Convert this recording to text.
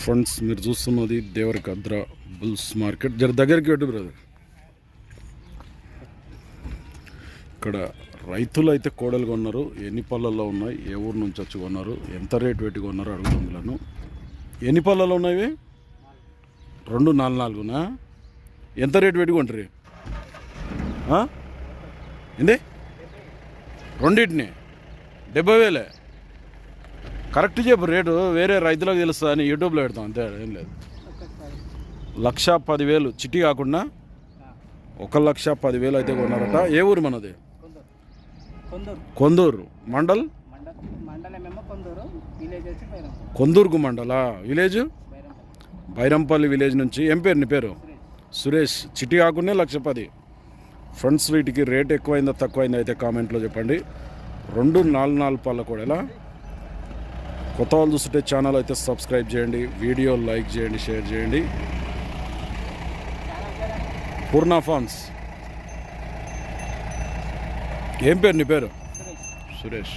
Friends మీరు చూస్తున్నది Devarakadra bulls market. జర దగ్గరికి పెట్టు బ్రదర్ ఇక్కడ రైతులు అయితే కోడలు కొన్నారు ఎన్ని పళ్ళల్లో ఉన్నాయి ఏ ఊరు నుంచి వచ్చి కొన్నారు ఎంత రేటు పెట్టి కొన్నారు అడుగుతుందిలను ఎన్ని పళ్ళలో ఉన్నాయి రెండు నాలుగు నాలుగునా? ఎంత రేటు పెట్టి కొంటారు ఏంది? రెండింటిని? డెబ్బై వేలే? కరెక్ట్ చెప్పు రేటు వేరే రైతులకు తెలుస్తుంది అని యూట్యూబ్లో పెడతాం అంతే ఏం లేదు. లక్ష పదివేలు చిట్టి కాకుండా ఒక లక్ష పదివేలు అయితే కొన్నారట. ఏ ఊరు మనది? కొందూరు. మండల్? కొందూరుకు మండలా? విలేజ్? బైరం బైరంపల్లి విలేజ్ నుంచి. ఏం పేరు నీ పేరు? సురేష్. చిట్టి కాకుండా లక్ష పది. ఫ్రెండ్స్ వీటికి రేట్ ఎక్కువైందా తక్కువైందా అయితే కామెంట్లో చెప్పండి. రెండు నాలుగు నాలుగు పాల కూడా కొత్త వాళ్ళు చూస్తుంటే ఛానల్ అయితే సబ్స్క్రైబ్ చేయండి వీడియో లైక్ చేయండి షేర్ చేయండి. పూర్ణ ఫార్మ్స్ ఏం పేరు నీ పేరు? సురేష్.